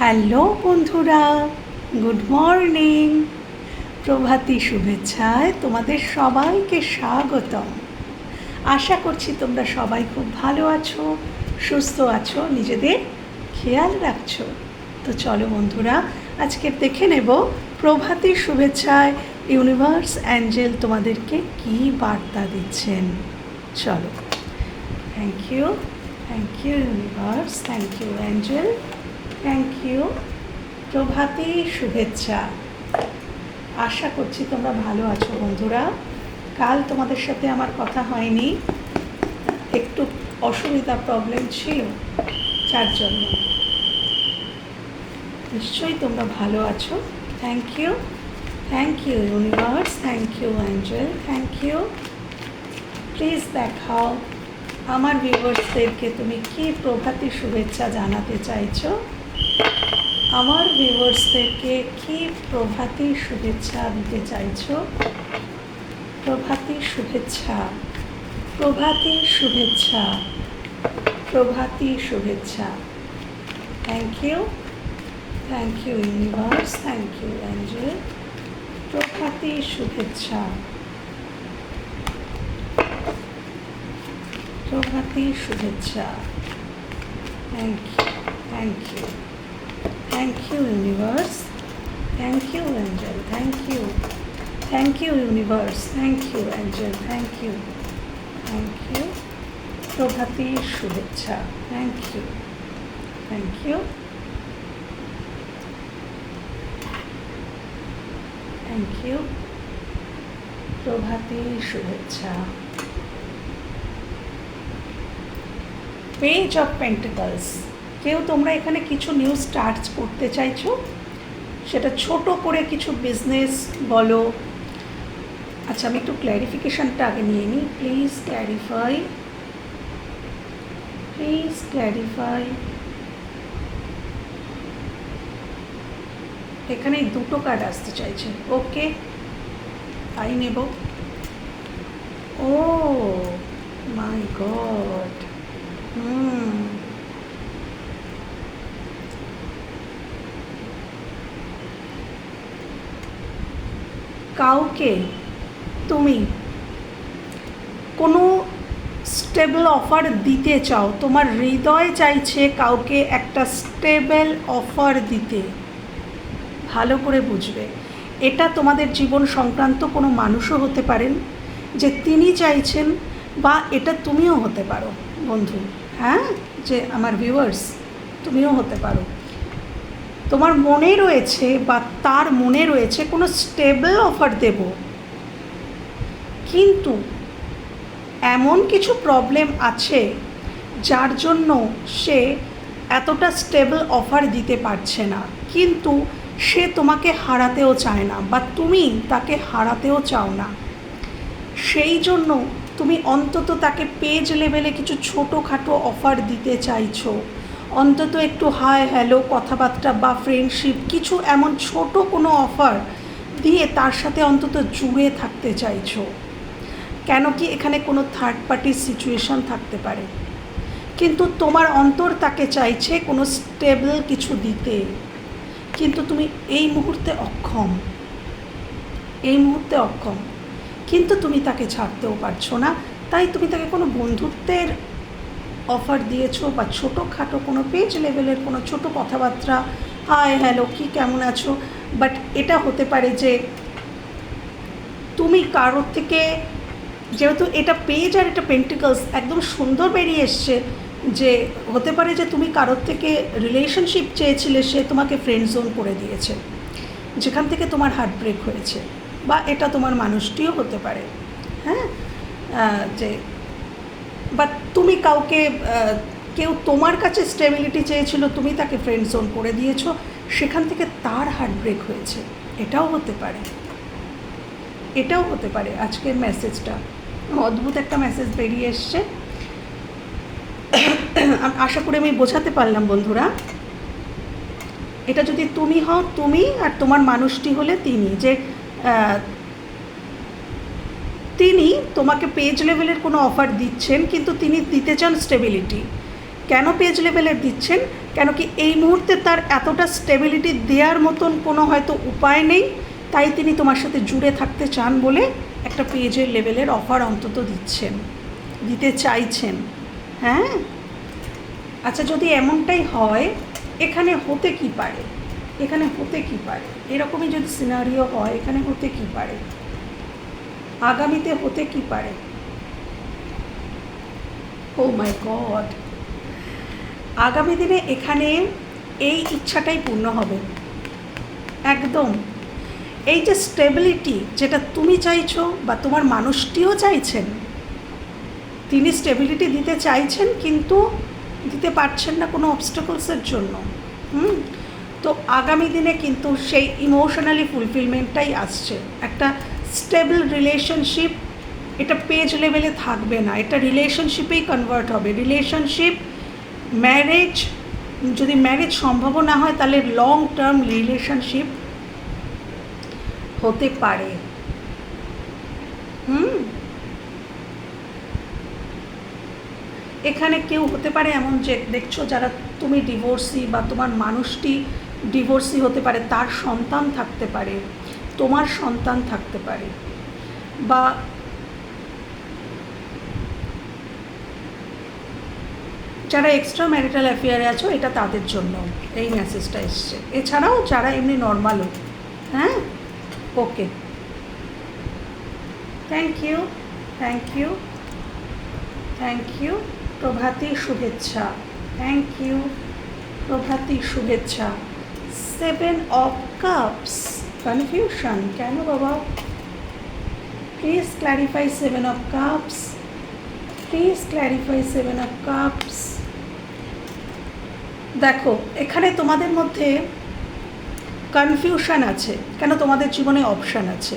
Hello বন্ধুরা, good morning. প্রভাতী শুভেচ্ছায় তোমাদের সবাইকে স্বাগতম। আশা করছি তোমরা সবাই খুব ভালো আছো, সুস্থ আছো, নিজেদের খেয়াল রাখছো। তো চলো বন্ধুরা, আজকে দেখে নেব প্রভাতী শুভেচ্ছায় ইউনিভার্স অ্যাঞ্জেল তোমাদেরকে কী বার্তা দিচ্ছেন। চলো। Thank you thank you universe thank you angel thank you প্রভাতী শুভেচ্ছা। আশা করছি তোমরা ভালো আছো বন্ধুরা। কাল তোমাদের সাথে আমার কথা হয়নি। একটু অসুবিধা প্রবলেম ছিল যার জন্য। নিশ্চয়ই তোমরা ভালো আছো। Thank you thank you universe thank you angel thank you please দেখাও আমার ভিউয়ার্সদেরকে তুমি কি প্রভাতী শুভেচ্ছা জানাতে চাইছো? আমার ভিউয়ার্সদেরকে কি প্রভাতী শুভেচ্ছা দিতে চাইছো? প্রভাতী শুভেচ্ছা। প্রভাতী শুভেচ্ছা। প্রভাতী শুভেচ্ছা। Thank you thank you universe thank you angel প্রভাতী শুভেচ্ছা। প্রভাতী শুভেচ্ছা। Thank you thank you thank you universe thank you angel thank you thank you universe thank you angel thank you thank you প্রভাতী শুভেচ্ছা thank you thank you thank you প্রভাতী শুভেচ্ছা page of pentacles কেউ তোমরা এখানে কিছু new start করতে চাইছো? সেটা ছোট করে কিছু বিজনেস বলো। আচ্ছা আমি একটু ক্ল্যারিফিকেশানটা আগে নিয়ে নিই। প্লিজ ক্ল্যারিফাই প্লিজ ক্ল্যারিফাই এখানে দুটো কার্ড আসতে চাইছে। ওকে তাই নেব। Oh my god hmm. কাউকে তুমি কোনো স্টেবল অফার দিতে চাও, তোমার হৃদয় চাইছে কাউকে একটা স্টেবল অফার দিতে, ভালো করে বুঝবে। এটা তোমাদের জীবন সংক্রান্ত কোনো মানুষও হতে পারেন যে তিনি চাইছেন বা এটা তুমিও হতে পারো। বন্ধু হ্যাঁ? যে আমার ভিউয়ার্স তুমিও হতে পারো। তোমার মনে রয়েছে বা তার মনে রয়েছে কোনো স্টেবল অফার দেব। কিন্তু এমন কিছু প্রবলেম আছে যার জন্য সে এতটা স্টেবল অফার দিতে পারছে না। কিন্তু সে তোমাকে হারাতেও চায় না বা তুমি তাকে হারাতেও চাও না। সেই জন্য তুমি অন্তত তাকে পেজ লেভেলে কিছু ছোটোখাটো অফার দিতে চাইছো। অন্তত একটু হাই হ্যালো কথাবার্তা বা ফ্রেন্ডশিপ কিছু এমন ছোট কোনো অফার দিয়ে তার সাথে অন্তত জুড়ে থাকতে চাইছো। কেন কি এখানে কোনো থার্ড পার্টির সিচুয়েশন থাকতে পারে। কিন্তু তোমার অন্তর তাকে চাইছে কোনো স্টেবল কিছু দিতে। কিন্তু তুমি এই মুহূর্তে অক্ষম। এই মুহূর্তে অক্ষম। কিন্তু তুমি তাকে ছাড়তেও পারছ না। তাই তুমি তাকে কোনো বন্ধুত্বের অফার দিয়েছ বা ছোটোখাটো কোনো পেজ লেভেলের কোনো ছোটো কথাবার্তা হাই হ্যালো কি, কেমন আছো? বাট এটা হতে পারে যে তুমি কারোর থেকে, যেহেতু এটা পেজ আর এটা পেন্টিকলস একদম সুন্দর বেরিয়ে এসছে, যে হতে পারে যে তুমি কারোর থেকে রিলেশনশিপ চেয়েছিলে, সে তোমাকে ফ্রেন্ড জোন করে দিয়েছে, যেখান থেকে তোমার হার্ট ব্রেক হয়েছে, বা এটা তোমার মানুষটিও হতে পারে হ্যাঁ? যে বা তুমি কাউকে কেউ তোমার কাছে স্টেবিলিটি চেয়েছিল, তুমি তাকে ফ্রেন্ড জোন করে দিয়েছ, সেখান থেকে তার হার্ট ব্রেক হয়েছে। এটাও হতে পারে। এটাও হতে পারে আজকের মেসেজটা অদ্ভুত একটা মেসেজ বেরিয়ে এসছে। আশা করি আমি বোঝাতে পারলাম বন্ধুরা। এটা যদি তুমি হও, তুমি আর তোমার মানুষটি হলে তিনি। যে তিনি তোমাকে পেজ লেভেলের কোনো অফার দিচ্ছেন, কিন্তু তিনি দিতে চান স্টেবিলিটি কেন পেজ লেভেলের দিচ্ছেন? কেন কি এই মুহূর্তে তার এতটা স্টেবিলিটি দেওয়ার মতন কোনো হয়তো উপায় নেই, তাই তিনি তোমার সাথে জুড়ে থাকতে চান বলে একটা পেজের লেভেলের অফার অন্তত দিচ্ছেন, দিতে চাইছেন। হ্যাঁ? আচ্ছা যদি এমনটাই হয়, এখানে হতে কি পারে? এখানে হতে কি পারে? এরকমই যদি সিনারিও হয়, এখানে হতে কি পারে? আগামীতে হতে কি পারে? ও মাই গড আগামী দিনে এখানে এই ইচ্ছাটাই পূর্ণ হবে। একদম। এই যে স্টেবিলিটি যেটা তুমি চাইছো বা তোমার মানুষটিও চাইছেন, তিনি স্টেবিলিটি দিতে চাইছেন কিন্তু দিতে পারছেন না কোনো অবস্টাকলসের জন্য। হুম? তো আগামী দিনে কিন্তু সেই ইমোশনালি ফুলফিলমেন্টটাই আসছে। একটা স্টেবল রিলেশনশিপ এটা পেজ লেভেলে থাকবে না। এটা রিলেশনশিপেই কনভার্ট হবে। রিলেশনশিপ ম্যারেজ যদি ম্যারেজ সম্ভব না হয়, তাহলে লং টার্ম রিলেশনশিপ হতে পারে। হুম? এখানে কেউ হতে পারে এমন যে, দেখছ যারা তুমি ডিভোর্সি বা তোমার মানুষটি ডিভোর্সি হতে পারে, তার সন্তান থাকতে পারে। তোমার সন্তান থাকতে পারে বা যারা এক্সট্রা ম্যারিটাল অ্যাফেয়ারে আছো, এটা তাদের জন্য এই মেসেজটা এসছে। এছাড়াও যারা এমনি নর্মালও হ্যাঁ? Okay thank you thank you thank you প্রভাতী শুভেচ্ছা থ্যাংক ইউ প্রভাতী শুভেচ্ছা। সেভেন অফ কাপস কনফিউশন কেন বাবা please clarify seven of cups please clarify seven of cups দেখো, এখানে তোমাদের মধ্যে কনফিউশন আছে। কেন তোমাদের জীবনে অপশান আছে?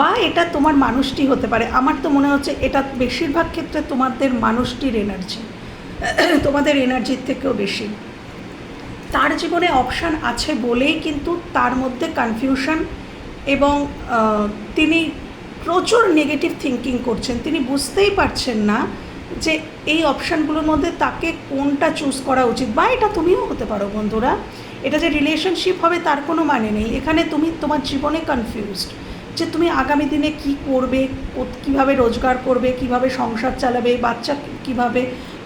বা এটা তোমার মানুষটি হতে পারে। আমার তো মনে হচ্ছে এটা বেশিরভাগ ক্ষেত্রে তোমাদের মানুষটির এনার্জি তোমাদের এনার্জির থেকেও বেশি। তার জীবনে অপশান আছে বলেই কিন্তু তার মধ্যে কনফিউশন এবং তিনি প্রচুর নেগেটিভ থিঙ্কিং করছেন। তিনি বুঝতেই পারছেন না যে এই অপশানগুলোর মধ্যে তাকে কোনটা চুজ করা উচিত বা এটা তুমিও হতে পারো বন্ধুরা। এটা যে রিলেশনশিপ হবে তার কোনো মানে নেই। এখানে তুমি তোমার জীবনে কনফিউজড যে তুমি আগামী দিনে কি করবে কীভাবে রোজগার করবে, কীভাবে সংসার চালাবে, বাচ্চা কীভাবে,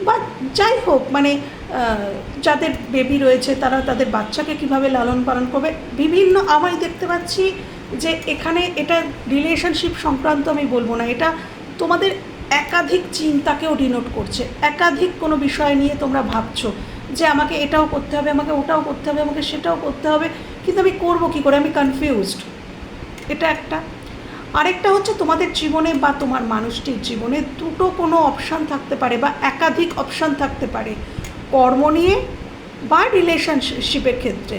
বা যাই হোক মানে যাদের বেবি রয়েছে তারা তাদের বাচ্চাকে কীভাবে লালন পালন করবে? বিভিন্ন আমি দেখতে পাচ্ছি যে এখানে এটা রিলেশনশিপ সংক্রান্ত আমি বলব না, এটা তোমাদের একাধিক চিন্তাকেও ডিনোট করছে। একাধিক কোনো বিষয় নিয়ে তোমরা ভাবছ যে আমাকে এটাও করতে হবে, আমাকে ওটাও করতে হবে, আমাকে সেটাও করতে হবে, কিন্তু আমি করব কী করে? আমি কনফিউজড এটা একটা। আরেকটা হচ্ছে তোমাদের জীবনে বা তোমার মানুষটির জীবনে দুটো কোনো অপশান থাকতে পারে বা একাধিক অপশান থাকতে পারে। কর্ম নিয়ে বা রিলেশনশিপের ক্ষেত্রে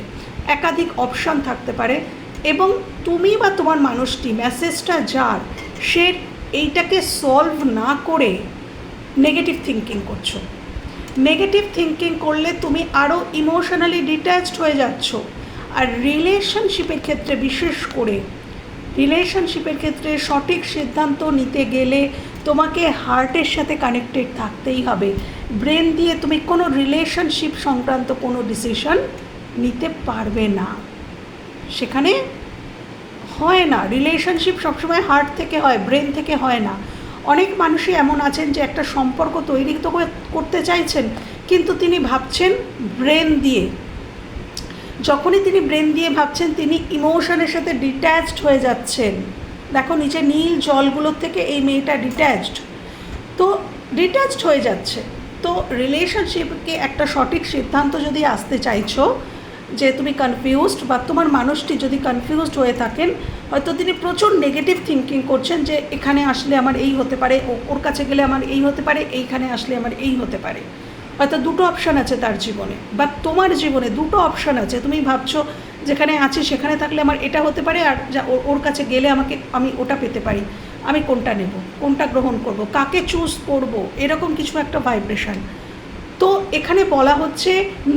একাধিক অপশান থাকতে পারে এবং তুমি বা তোমার মানুষটি মেসেজটা যার, সে এইটাকে সলভ না করে নেগেটিভ থিঙ্কিং করছ। নেগেটিভ থিঙ্কিং করলে তুমি আরও ইমোশনালি ডিট্যাচড হয়ে যাচ্ছ। আর রিলেশনশিপের ক্ষেত্রে বিশেষ করে রিলেশনশিপের ক্ষেত্রে সঠিক সিদ্ধান্ত নিতে গেলে তোমাকে হার্টের সাথে কানেক্টেড থাকতেই হবে। ব্রেন দিয়ে তুমি কোনো রিলেশনশিপ সংক্রান্ত কোনো ডিসিশন নিতে পারবে না। সেখানে হয় না। রিলেশনশিপ সবসময় হার্ট থেকে হয়, ব্রেন থেকে হয় না। অনেক মানুষই এমন আছেন যে একটা সম্পর্ক তৈরি তো করতে চাইছেন, কিন্তু তিনি ভাবছেন ব্রেন দিয়ে। যখনই তিনি ব্রেন দিয়ে ভাবছেন, তিনি ইমোশনের সাথে ডিট্যাচড হয়ে যাচ্ছেন। দেখো, নিচে নীল জলগুলোর থেকে এই মেয়েটা ডিট্যাচড। তো ডিট্যাচড হয়ে যাচ্ছে। তো রিলেশনশিপকে একটা সঠিক সিদ্ধান্ত যদি আসতে চাইছো, যে তুমি কনফিউজড বা তোমার মানুষটি যদি কনফিউজড হয়ে থাকেন, হয়তো তিনি প্রচুর নেগেটিভ থিঙ্কিং করছেন যে এখানে আসলে আমার এই হতে পারে ওর কাছে গেলে আমার এই হতে পারে, এইখানে আসলে আমার এই হতে পারে। হয়তো দুটো অপশান আছে তার জীবনে, বা তোমার জীবনে দুটো অপশান আছে। তুমি ভাবছ যেখানে আছি সেখানে থাকলে আমার এটা হতে পারে আর যা ওর কাছে গেলে আমাকে, আমি ওটা পেতে পারি। আমি কোনটা নেব? কোনটা গ্রহণ করব? কাকে চুজ করব? এরকম কিছু একটা ভাইব্রেশন তো এখানে বলা হচ্ছে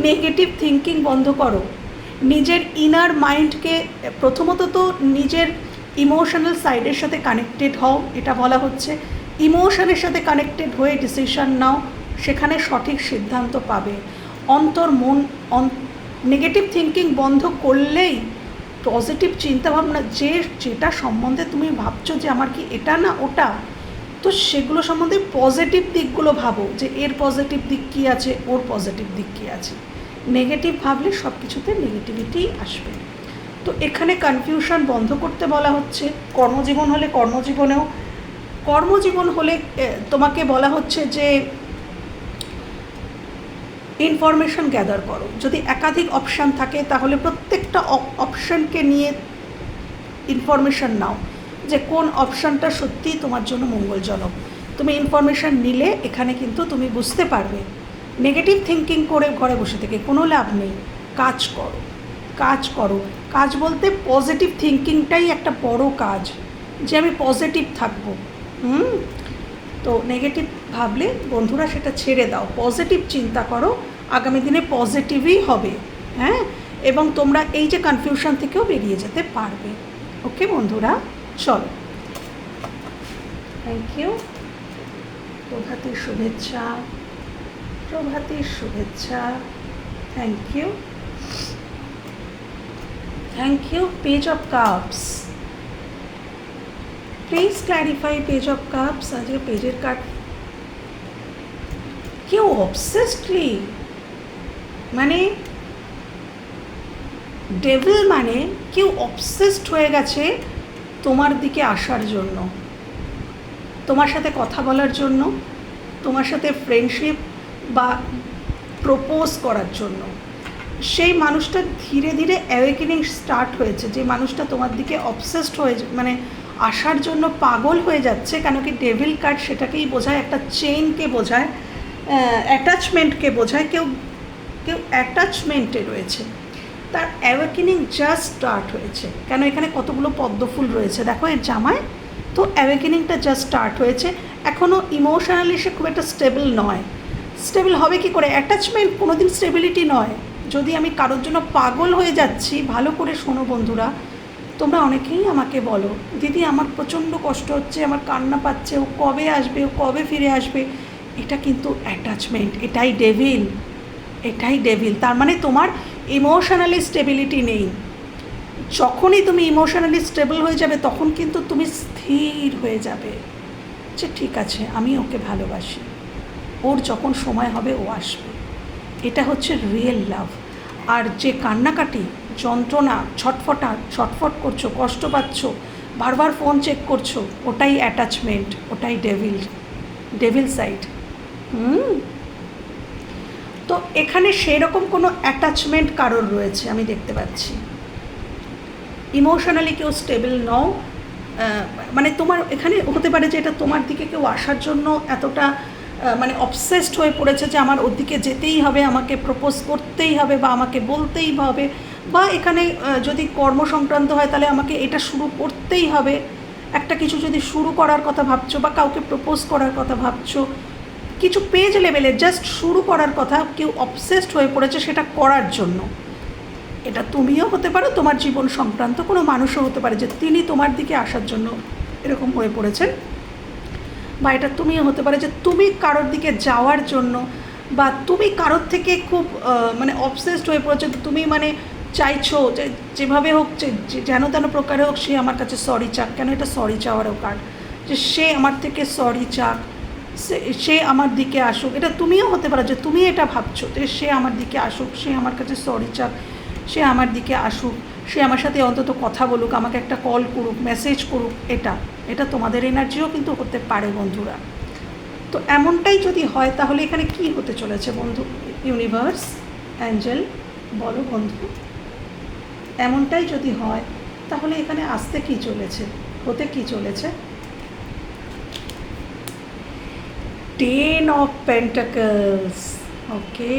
নেগেটিভ থিঙ্কিং বন্ধ করো। নিজের ইনার মাইন্ডকে প্রথমত তো নিজের ইমোশনাল সাইডের সাথে কানেক্টেড হও, এটা বলা হচ্ছে। ইমোশনের সাথে কানেক্টেড হয়ে ডিসিশন নাও, সেখানে সঠিক সিদ্ধান্ত পাবে। অন্তর মন নেগেটিভ থিঙ্কিং বন্ধ করলেই পজিটিভ চিন্তাভাবনা, যে যেটা সম্বন্ধে তুমি ভাবছ যে আমার কি এটা না ওটা, তো সেগুলো সম্বন্ধে পজিটিভ দিকগুলো ভাবো, যে এর পজিটিভ দিক কী আছে, ওর পজিটিভ দিক কী আছে। নেগেটিভ ভাবলে সব কিছুতে নেগেটিভিটি আসবে। তো এখানে কনফিউশন বন্ধ করতে বলা হচ্ছে, কর্মজীবন হলে কর্মজীবনেও, কর্মজীবন হলে তোমাকে বলা হচ্ছে যে ইনফরমেশন গ্যাদার করো। যদি একাধিক অপশান থাকে, তাহলে প্রত্যেকটা অপশানকে নিয়ে ইনফরমেশন নাও যে কোন অপশানটা সত্যিই তোমার জন্য মঙ্গলজনক। তুমি ইনফরমেশন নিলে, এখানে কিন্তু তুমি বুঝতে পারবে। নেগেটিভ থিঙ্কিং করে ঘরে বসে থেকে কোনো লাভ নেই। কাজ করো কাজ করো। কাজ বলতে পজিটিভ থিঙ্কিংটাই একটা বড় কাজ। যে আমি পজিটিভ থাকব। হুম? তো নেগেটিভ ভাবলে বন্ধুরা সেটা ছেড়ে দাও। পজিটিভ চিন্তা করো, আগামী দিনে পজিটিভই হবে হ্যাঁ? এবং তোমরা এই যে কনফিউশন থেকেও বেরিয়ে যেতে পারবে। ওকে বন্ধুরা? চলো। থ্যাংক ইউ প্রভাতের শুভেচ্ছা। প্রভাতের শুভেচ্ছা। Thank you thank you page of cups please clarify page of cups আজকে পেজের কার্ড কেউ অবসেসডলি মানে ডেভিল মানে কেউ অবসেসড হয়ে গেছে তোমার দিকে আসার জন্য, তোমার সাথে কথা বলার জন্য, তোমার সাথে ফ্রেন্ডশিপ বা প্রপোজ করার জন্য। সেই মানুষটা ধীরে ধীরে অ্যাওয়েকেনিং স্টার্ট হয়েছে, যে মানুষটা তোমার দিকে অবসেসড হয়ে মানে আসার জন্য পাগল হয়ে যাচ্ছে কেন কি ডেভিল কার্ড সেটাকেই বোঝায়, একটা চেইনকে বোঝায়। অ্যাটাচমেন্টকে বোঝায়, কেউ কেউ অ্যাটাচমেন্টে রয়েছে। তার অ্যাওয়েকেনিং জাস্ট স্টার্ট হয়েছে। কেন? এখানে কতগুলো পদ্মফুল রয়েছে। দেখো, এর জামায় তো অ্যাওয়েকেনিংটা জাস্ট স্টার্ট হয়েছে। এখনও ইমোশনালি সে খুব একটা স্টেবল নয়। স্টেবল হবে কি করে? অ্যাটাচমেন্ট কোনো দিন স্টেবিলিটি নয়। যদি আমি কারোর জন্য পাগল হয়ে যাচ্ছি, ভালো করে শোনো বন্ধুরা, তোমরা অনেকেই আমাকে বলো, দিদি, আমার প্রচণ্ড কষ্ট হচ্ছে, আমার কান্না পাচ্ছে, ও কবে আসবে, ও কবে ফিরে আসবে? এটা কিন্তু অ্যাটাচমেন্ট এটাই ডেভিল এটাই ডেভিল তার মানে তোমার ইমোশনালি স্টেবিলিটি নেই। যখনই তুমি ইমোশনালি স্টেবল হয়ে যাবে, তখন কিন্তু তুমি স্থির হয়ে যাবে। যে ঠিক আছে, আমি ওকে ভালোবাসি। ওর যখন সময় হবে, ও আসবে। এটা হচ্ছে রিয়েল লাভ আর যে কান্নাকাটি, যন্ত্রণা, ছটফটা, ছটফট করছ, কষ্ট পাচ্ছ, বারবার ফোন চেক করছ, ওটাই অ্যাটাচমেন্ট ওটাই ডেভিল ডেভিল সাইড হুম। তো এখানে সেই রকম কোনো অ্যাটাচমেন্ট কারোর রয়েছে, আমি দেখতে পাচ্ছি। ইমোশনালি কেউ স্টেবল নও মানে তোমার এখানে হতে পারে যে এটা তোমার দিকে কেউ আসার জন্য এতটা মানে অবসেসড হয়ে পড়েছে যে আমার ওর দিকে যেতেই হবে, আমাকে প্রপোজ করতেই হবে বা আমাকে বলতেই হবে বা এখানে যদি কর্ম সংক্রান্ত হয় তাহলে আমাকে এটা শুরু করতেই হবে। একটা কিছু যদি শুরু করার কথা ভাবছ বা কাউকে প্রপোজ করার কথা ভাবছ কিছু পেজ লেভেলে জাস্ট শুরু করার কথা কেউ অবসেসড হয়ে পড়েছে সেটা করার জন্য। এটা তুমিও হতে পারো, তোমার জীবন সংক্রান্ত কোনো মানুষও হতে পারে যে তিনি তোমার দিকে আসার জন্য এরকম হয়ে পড়েছেন। বা এটা তুমিও হতে পারে যে তুমি কারোর দিকে যাওয়ার জন্য বা তুমি কারোর থেকে খুব মানে অবসেসড হয়ে পড়েছো তুমি মানে চাইছো যে যেভাবে হোক যেন তেন প্রকারে হোক সে আমার কাছে সরি চাক। কেন এটা সরি চাওয়ারও কার্ড যে সে আমার থেকে সরি চাক। সে আমার দিকে আসুক। এটা তুমিও হতে পারো যে তুমি এটা ভাবছ যে সে আমার দিকে আসুক, সে আমার কাছে সরি চাক, সে আমার দিকে আসুক, সে আমার সাথে অন্তত কথা বলুক, আমাকে একটা কল করুক মেসেজ করুক, এটা এটা তোমাদের এনার্জিও কিন্তু হতে পারে বন্ধুরা। তো এমনটাই যদি হয় তাহলে এখানে কি হতে চলেছে বন্ধু? ইউনিভার্স অ্যাঞ্জেল বলো বন্ধু। এমনটাই যদি হয় তাহলে এখানে আসতে কি চলেছে? হতে কি চলেছে? টেন অফ পেন্টাকলস ওকে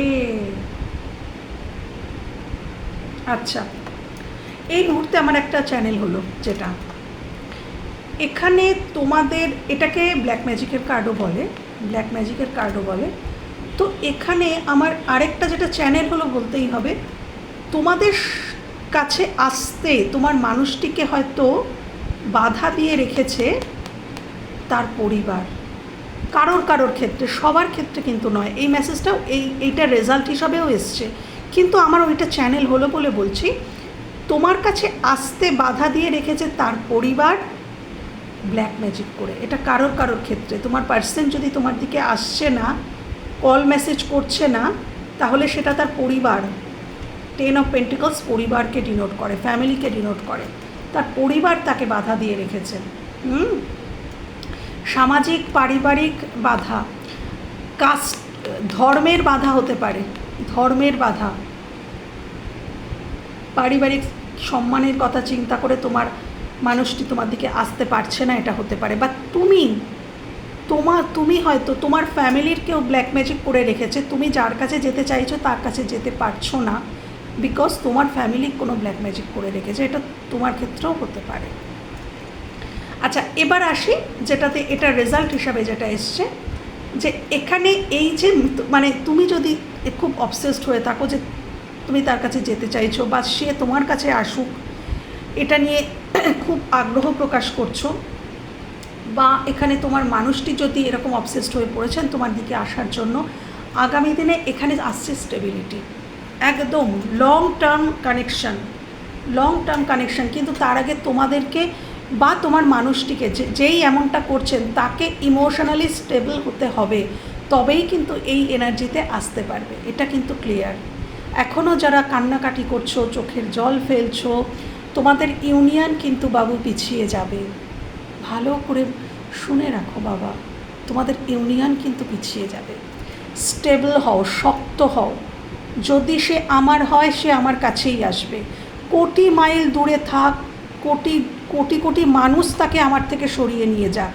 আচ্ছা। এই মুহূর্তে আমার একটা চ্যানেল হলো, যেটা। এখানে তোমাদের, এটাকে ব্ল্যাক ম্যাজিকের কার্ডও বলে ব্ল্যাক ম্যাজিকের কার্ডও বলে। তো এখানে আমার আরেকটা যেটা চ্যানেল হলো বলতেই হবে, তোমাদের কাছে আসতে তোমার মানুষটিকে হয়তো বাধা দিয়ে রেখেছে তার পরিবার। কারোর কারোর ক্ষেত্রে, সবার ক্ষেত্রে কিন্তু নয়। এই মেসেজটাও এই এইটা রেজাল্ট হিসাবেও এসছে। কিন্তু আমার ওইটা চ্যানেল হলো বলে বলছি, তোমার কাছে আসতে বাধা দিয়ে রেখেছে তার পরিবার ব্ল্যাক ম্যাজিক করে। এটা কারোর কারোর ক্ষেত্রে। তোমার পার্সন যদি তোমার দিকে আসছে না কল মেসেজ করছে না, তাহলে সেটা তার পরিবার টেন অফ পেন্টিকলস পরিবারকে ডিনোট করে ফ্যামিলিকে ডিনোট করে। তার পরিবার তাকে বাধা দিয়ে রেখেছে। হুম? সামাজিক, পারিবারিক বাধা। কাস্ট, ধর্মের বাধা হতে পারে। ধর্মের বাধা। পারিবারিক সম্মানের কথা চিন্তা করে তোমার মানুষটি তোমার দিকে আসতে পারছে না, এটা হতে পারে। বা তুমি তোমার তুমি হয়তো তোমার ফ্যামিলির কেউ ব্ল্যাক ম্যাজিক করে রেখেছে। তুমি যার কাছে যেতে চাইছো, তার কাছে যেতে পারছ না। বিকজ তোমার ফ্যামিলি কোনো ব্ল্যাক ম্যাজিক করে রেখেছে। এটা তোমার ক্ষেত্রেও হতে পারে। আচ্ছা এবার আসি যেটাতে এটা রেজাল্ট হিসাবে যেটা এসছে, যে এখানে এই যে মানে তুমি যদি খুব অবসেসড হয়ে থাকো যে তুমি তার কাছে যেতে চাইছো বা সে তোমার কাছে আসুক, এটা নিয়ে খুব আগ্রহ প্রকাশ করছ, বা এখানে তোমার মানুষটি যদি এরকম অবসেসড হয়ে পড়েছেন তোমার দিকে আসার জন্য, আগামী দিনে এখানে আসছে স্টেবিলিটি একদম long term connection long term connection কিন্তু তার আগে তোমাদেরকে বা তোমার মানুষটিকে যেই এমনটা করছেন তাকে ইমোশনালি স্টেবল হতে হবে, তবেই কিন্তু এই এনার্জিতে আসতে পারবে। এটা কিন্তু ক্লিয়ার এখনও যারা কান্নাকাটি করছ, চোখের জল ফেলছো, তোমাদের ইউনিয়ন কিন্তু বাবু পিছিয়ে যাবে। ভালো করে শুনে রাখো বাবা, তোমাদের ইউনিয়ন কিন্তু পিছিয়ে যাবে। স্টেবল হও, শক্ত হও। যদি সে আমার হয়, সে আমার কাছেই আসবে। কোটি মাইল দূরে থাক, কোটি কোটি কোটি মানুষ তাকে আমার থেকে সরিয়ে নিয়ে যাক।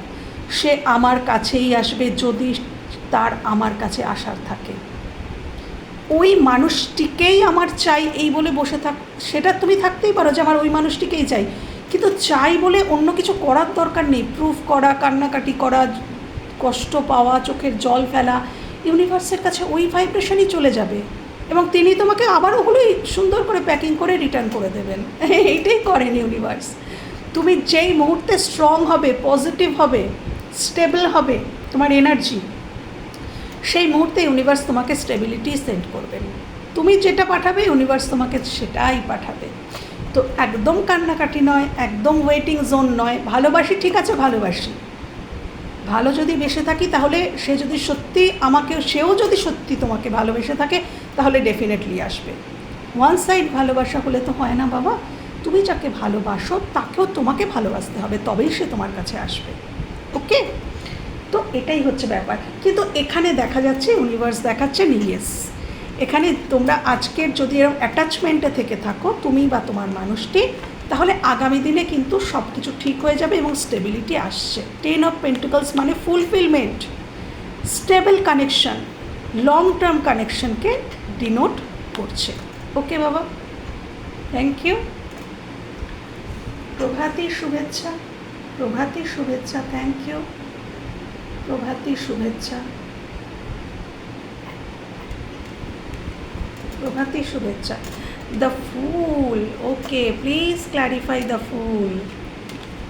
সে আমার কাছেই আসবে যদি তার আমার কাছে আসার থাকে। ওই মানুষটিকেই আমার চাই এই বলে বসে থাক, সেটা তুমি থাকতেই পারো যে আমার ওই মানুষটিকেই চাই। কিন্তু চাই বলে অন্য কিছু করার দরকার নেই। প্রুফ করা, কান্নাকাটি করা, কষ্ট পাওয়া, চোখের জল ফেলা, ইউনিভার্সের কাছে ওই ভাইব্রেশনই চলে যাবে। এবং তিনি তোমাকে আবার ওগুলোই সুন্দর করে প্যাকিং করে রিটার্ন করে দেবেন। এইটাই করেন ইউনিভার্স। তুমি যেই মুহূর্তে স্ট্রং হবে পজিটিভ হবে স্টেবল হবে, তোমার এনার্জি সেই মুহূর্তে ইউনিভার্স তোমাকে স্টেবিলিটি সেন্ড করবেন তুমি যেটা পাঠাবে ইউনিভার্স তোমাকে সেটাই পাঠাবে। তো একদম কান্নাকাটি নয়, একদম ওয়েটিং জোন নয়, ভালোবাসি, ঠিক আছে, ভালোবাসি। ভালো যদি বেসে থাকি, তাহলে সে যদি সত্যি আমাকে, সেও যদি সত্যি তোমাকে ভালোবেসে থাকে, তাহলে ডেফিনেটলি আসবে। ওয়ান সাইড ভালোবাসা হলে তো হয় না বাবা। তুমি যাকে ভালোবাসো, তাকেও তোমাকে ভালোবাসতে হবে, তবেই সে তোমার কাছে আসবে। ওকে? তো এটাই হচ্ছে ব্যাপার। কিন্তু এখানে দেখা যাচ্ছে ইউনিভার্স দেখাচ্ছে ইয়েস এখানে তোমরা আজকের যদি এরকম অ্যাটাচমেন্টে থেকে থাকো, তুমি বা তোমার মানুষটি, তাহলে আগামী দিনে কিন্তু সব কিছু ঠিক হয়ে যাবে এবং স্টেবিলিটি আসছে। টেন অফ পেন্টিকলস মানে fulfilment stable connection long term কানেকশনকে denote করছে। ওকে বাবা? থ্যাংক ইউ প্রভাতীর শুভেচ্ছা প্রভাতীর শুভেচ্ছা থ্যাংক ইউ প্রভাতীর শুভেচ্ছা প্রভাতীর শুভেচ্ছা। The fool okay please clarify the fool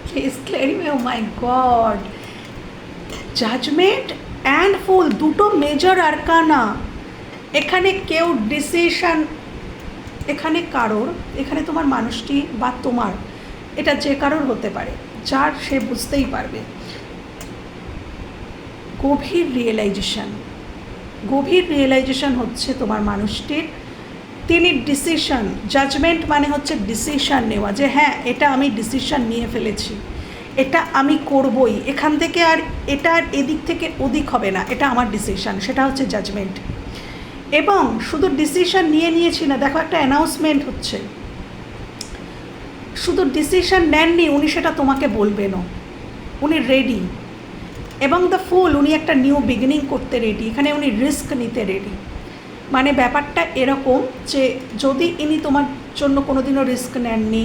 please clarify oh my god judgement and fool দুটো মেজর আরকানা এখানে কেউ ডিসিশন এখানে কারোর, এখানে তোমার মানুষটি বা তোমার এটা যে কারোর হতে পারে, যার সে বুঝতেই পারবে। গভীর রিয়েলাইজেশন গভীর রিয়েলাইজেশন হচ্ছে তোমার মানুষটির। তিনি ডিসিশন জাজমেন্ট মানে হচ্ছে ডিসিশন নেওয়া, যে হ্যাঁ এটা আমি ডিসিশন নিয়ে ফেলেছি, এটা আমি করবই, এখান থেকে আর এটা আর এদিক থেকে ওদিক হবে না, এটা আমার ডিসিশন সেটা হচ্ছে জাজমেন্ট এবং শুধু ডিসিশন নিয়ে নিয়েছি না, দেখো একটা অ্যানাউন্সমেন্ট হচ্ছে। শুধু ডিসিশন নেননি, উনি সেটা তোমাকে বলবেনও। উনি রেডি এবং দ্য ফুল উনি একটা নিউ বিগিনিং করতে রেডি এখানে উনি রিস্ক নিতে রেডি মানে ব্যাপারটা এরকম যে, যদি ইনি তোমার জন্য কোনো দিনও রিস্ক নেননি,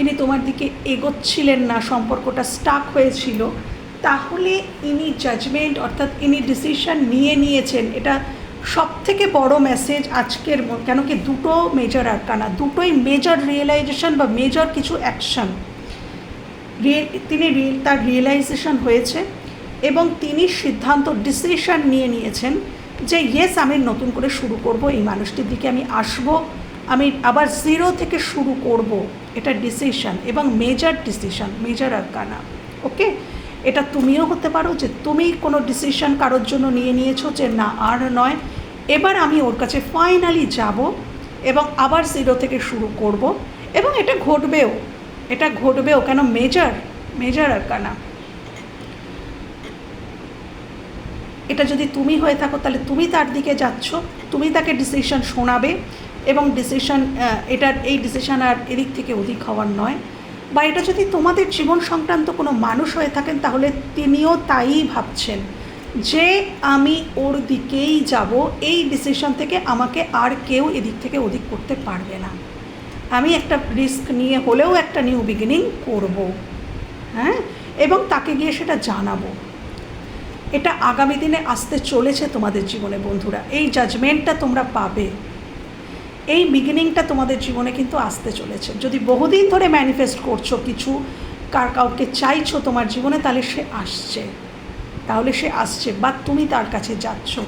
ইনি তোমার দিকে এগোচ্ছিলেন না, সম্পর্কটা স্টাক হয়েছিল, তাহলে ইনি জাজমেন্ট অর্থাৎ ইনি ডিসিশন নিয়ে নিয়েছেন, এটা সব থেকে বড় মেসেজ আজকের কেন কি দুটো মেজর আরকানা দুটোই মেজর রিয়েলাইজেশন বা মেজর কিছু অ্যাকশন তিনি তার রিয়েলাইজেশন হয়েছে এবং তিনি সিদ্ধান্ত ডিসিশন নিয়ে নিয়েছেন যে ইয়েস আমি নতুন করে শুরু করব, এই মানুষটির দিকে আমি আসব, আমি আবার জিরো থেকে শুরু করব। এটা ডিসিশন এবং মেজর ডিসিশন মেজর আর কানা ওকে এটা তুমিও হতে পারো যে তুমি কোনো ডিসিশন কারোর জন্য নিয়ে নিয়েছো যে না, আর নয়। এবার আমি ওর কাছে ফাইনালি যাব এবং আবার জিরো থেকে শুরু করব এবং এটা ঘটবেও। এটা ঘটবেও কেন? মেজর মেজর আর কানা। এটা যদি তুমি হয়ে থাকো, তাহলে তুমি তার দিকে যাচ্ছ। তুমি তাকে ডিসিশন শোনাবে এবং ডিসিশন এটার, এই ডিসিশন আর এদিক থেকে ওদিক হওয়ার নয়। বা এটা যদি তোমাদের জীবন সংক্রান্ত কোনো মানুষ হয়ে থাকেন, তাহলে তিনিও তাই ভাবছেন যে আমি ওর দিকেই যাব। এই ডিসিশন থেকে আমাকে আর কেউ এদিক থেকে ওদিক করতে পারবে না। আমি একটা রিস্ক নিয়ে হলেও একটা নিউ বিগিনিং করব। হ্যাঁ? এবং তাকে গিয়ে সেটা জানাব। এটা আগামী দিনে আসতে চলেছে তোমাদের জীবনে বন্ধুরা। এই জাজমেন্টটা তোমরা পাবে। এই বিগিনিংটা তোমাদের জীবনে কিন্তু আসতে চলেছে। যদি বহুদিন ধরে ম্যানিফেস্ট করছ কিছু, কার কাউকে চাইছো তোমার জীবনে, তাহলে সে আসছে। তাহলে সে আসছে, বা তুমি তার কাছে যাচ্ছ।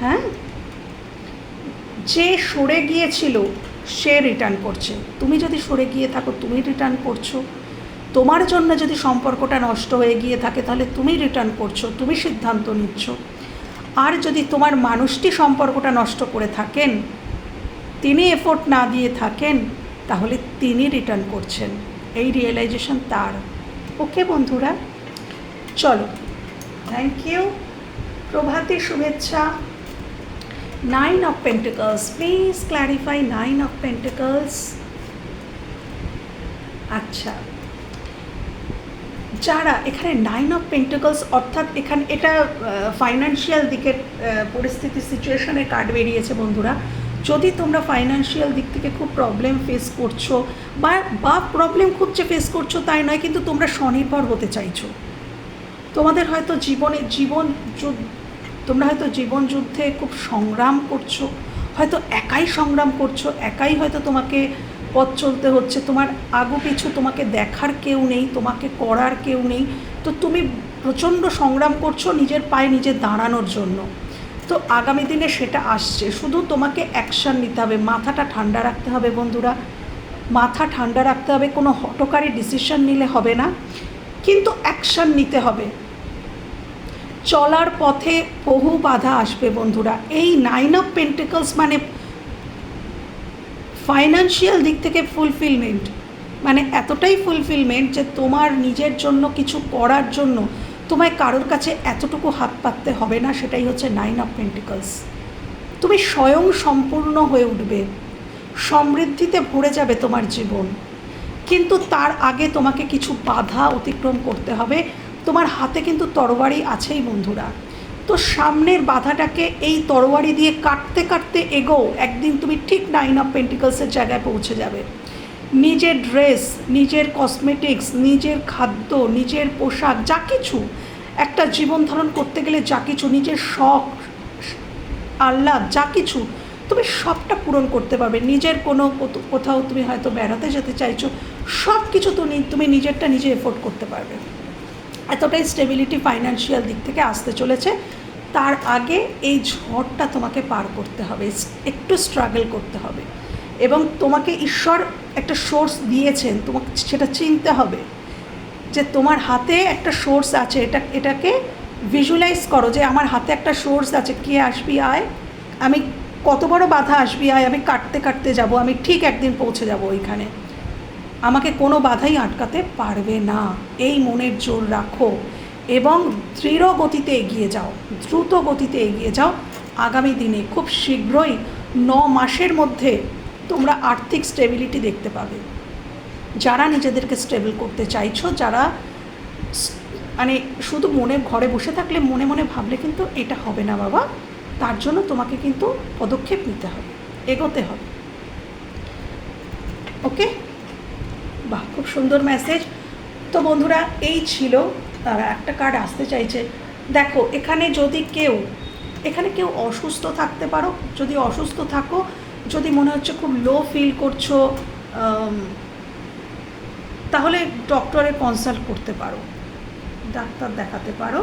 হ্যাঁ? যে সরে গিয়েছিল, সে রিটার্ন করছে। তুমি যদি সরে গিয়ে থাকো, তুমি রিটার্ন করছ। তোমার জন্য যদি সম্পর্কটা নষ্ট হয়ে গিয়ে থাকে, তাহলে তুমি রিটার্ন করছ, তুমি সিদ্ধান্ত নিচ্ছ। আর যদি তোমার মানুষটি সম্পর্কটা নষ্ট করে থাকেন তিনি এফোর্ট না দিয়ে থাকেন, তাহলে তিনি রিটার্ন করছেন। এই রিয়েলাইজেশন তার। ওকে বন্ধুরা? চলো। থ্যাংক ইউ প্রভাতী শুভেচ্ছা। Nine of pentacles please clarify nine of pentacles আচ্ছা। যারা এখানে নাইন অফ পেন্টিকলস অর্থাৎ এখানে এটা ফাইন্যান্সিয়াল দিকের পরিস্থিতি সিচুয়েশনের কার্ড বেরিয়েছে বন্ধুরা। যদি তোমরা ফাইন্যান্সিয়াল দিক থেকে খুব প্রবলেম ফেস করছ বা বা প্রবলেম খুব যে ফেস করছ তাই নয়, কিন্তু তোমরা স্বনির্ভর হতে চাইছো। তোমাদের হয়তো জীবনে, জীবন তোমরা হয়তো জীবন যুদ্ধে খুব সংগ্রাম করছ, হয়তো একাই সংগ্রাম করছ, একাই হয়তো তোমাকে পথ চলতে হচ্ছে, তোমার আগু পিছু তোমাকে দেখার কেউ নেই, তোমাকে করার কেউ নেই। তো তুমি প্রচণ্ড সংগ্রাম করছ নিজের পায়ে নিজে দাঁড়ানোর জন্য। তো আগামী দিনে সেটা আসছে। শুধু তোমাকে অ্যাকশান নিতে হবে, মাথাটা ঠান্ডা রাখতে হবে বন্ধুরা। মাথা ঠান্ডা রাখতে হবে, কোনো হটকারী ডিসিশন নিলে হবে না। কিন্তু অ্যাকশান নিতে হবে। চলার পথে বহু বাধা আসবে বন্ধুরা। এই নাইন অফ পেন্টিকলস মানে ফাইন্যান্সিয়াল দিক থেকে ফুলফিলমেন্ট মানে এতটাই ফুলফিলমেন্ট যে তোমার নিজের জন্য কিছু করার জন্য তোমায় কারোর কাছে এতটুকু হাত পাততে হবে না, সেটাই হচ্ছে নাইন অফ পেন্টিকলস তুমি স্বয়ং সম্পূর্ণ হয়ে উঠবে, সমৃদ্ধিতে ভরে যাবে তোমার জীবন। কিন্তু তার আগে তোমাকে কিছু বাধা অতিক্রম করতে হবে। তোমার হাতে কিন্তু তরবারি আছেই বন্ধুরা। তো সামনের বাধাটাকে এই তরবারি দিয়ে কাটতে কাটতে এগো একদিন তুমি ঠিক নাইন অফ পেন্টিকলসের জায়গায় পৌঁছে যাবে। নিজের ড্রেস, নিজের কসমেটিক্স নিজের খাদ্য, নিজের পোশাক, যা কিছু। একটা জীবন ধারণ করতে গেলে যা কিছু, নিজের শখ, আহ্লাদ, যা কিছু, তুমি সবটা পূরণ করতে পারবে। নিজের কোনো কোথাও তুমি হয়তো বেড়াতে যেতে চাইছো সব কিছু তুমি তুমি নিজেরটা নিজে এফোর্ড করতে পারবে। এতটাই স্টেবিলিটি ফাইন্যান্সিয়াল দিক থেকে আসতে চলেছে। তার আগে এই ঝড়টা তোমাকে পার করতে হবে। একটু স্ট্রাগল করতে হবে। এবং তোমাকে ঈশ্বর একটা সোর্স দিয়েছেন, তোমাকে সেটা চিনতে হবে যে তোমার হাতে একটা সোর্স আছে, এটা, এটাকে ভিজুয়ালাইজ করো যে আমার হাতে একটা সোর্স আছে, কে আসবি আয়? আমি কত বড় বাধা আসবি আয়? আমি কাটতে কাটতে যাব, আমি ঠিক একদিন পৌঁছে যাব ওইখানে। আমাকে কোনো বাধাই আটকাতে পারবে না। এই মনের জোর রাখো এবং দৃঢ় গতিতে এগিয়ে যাও, দ্রুত গতিতে এগিয়ে যাও। আগামী দিনে খুব শীঘ্রই ন মাসের মধ্যে তোমরা আর্থিক স্টেবিলিটি দেখতে পাবে। যারা নিজেদেরকে স্টেবল করতে চাইছো, যারা মানে শুধু মনে, ঘরে বসে থাকলে মনে মনে ভাবলে কিন্তু এটা হবে না বাবা। তার জন্য তোমাকে কিন্তু পদক্ষেপ নিতে হবে, এগোতে হবে। ওকে? বাহ, খুব সুন্দর মেসেজ তো বন্ধুরা, এই ছিল, তারা একটা কার্ড আসতে চাইছে। দেখো, এখানে যদি কেউ, এখানে কেউ অসুস্থ থাকতে পারো। যদি অসুস্থ থাকো যদি মনে হচ্ছে খুব লো ফিল করছ তাহলে ডক্টরে কনসাল্ট করতে পারো, ডাক্তার দেখাতে পারো।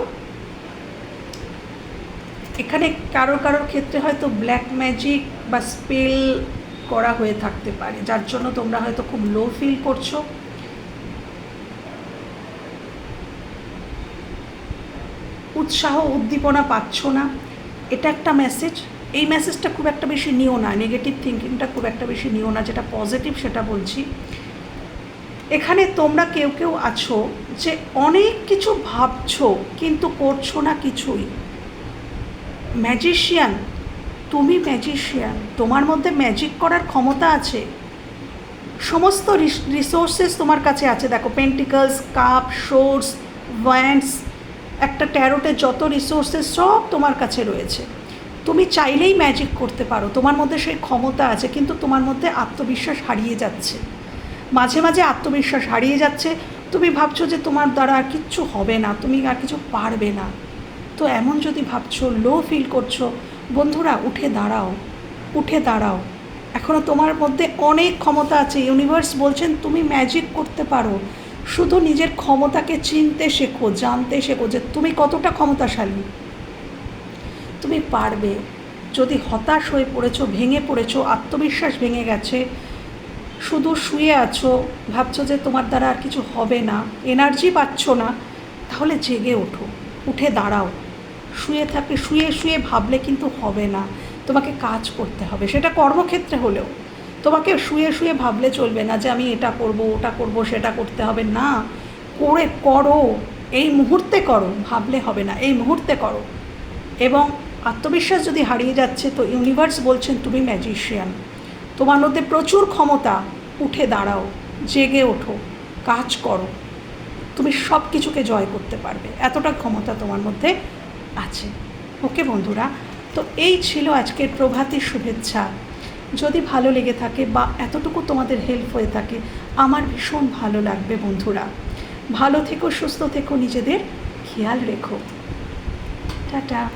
এখানে কারও কারোর ক্ষেত্রে হয়তো ব্ল্যাক ম্যাজিক বা স্পেল করা হয়ে থাকতে পারে, যার জন্য তোমরা হয়তো খুব লো ফিল করছ। উৎসাহ, উদ্দীপনা পাচ্ছ না। এটা একটা মেসেজ এই মেসেজটা খুব একটা বেশি নিও না নেগেটিভ থিঙ্কিংটা খুব একটা বেশি নিও না, যেটা পজিটিভ সেটা বলছি। এখানে তোমরা কেউ কেউ আছো যে অনেক কিছু ভাবছ কিন্তু করছ না কিছুই। ম্যাজিশিয়ান তুমি ম্যাজিশিয়ান তোমার মধ্যে ম্যাজিক করার ক্ষমতা আছে। সমস্ত রিসোর্সেস তোমার কাছে আছে। দেখো পেন্টিকলস কাপ শোর্স ভ্যান্স একটা ট্যারোটের যত রিসোর্সেস সব তোমার কাছে রয়েছে। তুমি চাইলেই ম্যাজিক করতে পারো। তোমার মধ্যে সেই ক্ষমতা আছে, কিন্তু তোমার মধ্যে আত্মবিশ্বাস হারিয়ে যাচ্ছে। মাঝে মাঝে আত্মবিশ্বাস হারিয়ে যাচ্ছে। তুমি ভাবছ যে তোমার দ্বারা আর কিচ্ছু হবে না, তুমি আর কিছু পারবে না। তো এমন যদি ভাবছ লো ফিল করছ, বন্ধুরা, উঠে দাঁড়াও উঠে দাঁড়াও। এখনও তোমার মধ্যে অনেক ক্ষমতা আছে। ইউনিভার্স বলছেন, তুমি ম্যাজিক করতে পারো। শুধু নিজের ক্ষমতাকে চিনতে শেখো, জানতে শেখো যে তুমি কতটা ক্ষমতাশালী। তুমি পারবে। যদি হতাশ হয়ে পড়েছো, ভেঙে পড়েছো, আত্মবিশ্বাস ভেঙে গেছে, শুধু শুয়ে আছো, ভাবছ যে তোমার দ্বারা আর কিছু হবে না এনার্জি পাচ্ছ না, তাহলে জেগে ওঠো, উঠে দাঁড়াও। শুয়ে থাকলে, শুয়ে শুয়ে ভাবলে কিন্তু হবে না। তোমাকে কাজ করতে হবে, সেটা কর্মক্ষেত্রে হলেও। তোমাকে শুয়ে শুয়ে ভাবলে চলবে না যে আমি এটা করব, ওটা করব, সেটা করতে হবে। না, করে করো। এই মুহূর্তে করো, ভাবলে হবে না, এই মুহূর্তে করো। এবং আত্মবিশ্বাস যদি হারিয়ে যাচ্ছে, তো ইউনিভার্স বলছেন, তুমি ম্যাজিশিয়ান তোমার মধ্যে প্রচুর ক্ষমতা। উঠে দাঁড়াও, জেগে ওঠো, কাজ করো। তুমি সব কিছুকে জয় করতে পারবে। এতটা ক্ষমতা তোমার মধ্যে আছে। ওকে বন্ধুরা, তো এই ছিল আজকের প্রভাতী শুভেচ্ছা। যদি ভালো লেগে থাকে বা এতটুকু তোমাদের হেল্প হয়ে থাকে, আমার ভীষণ ভালো লাগবে বন্ধুরা। ভালো থেকো, সুস্থ থেকো, নিজেদের খেয়াল রেখো। টাটা।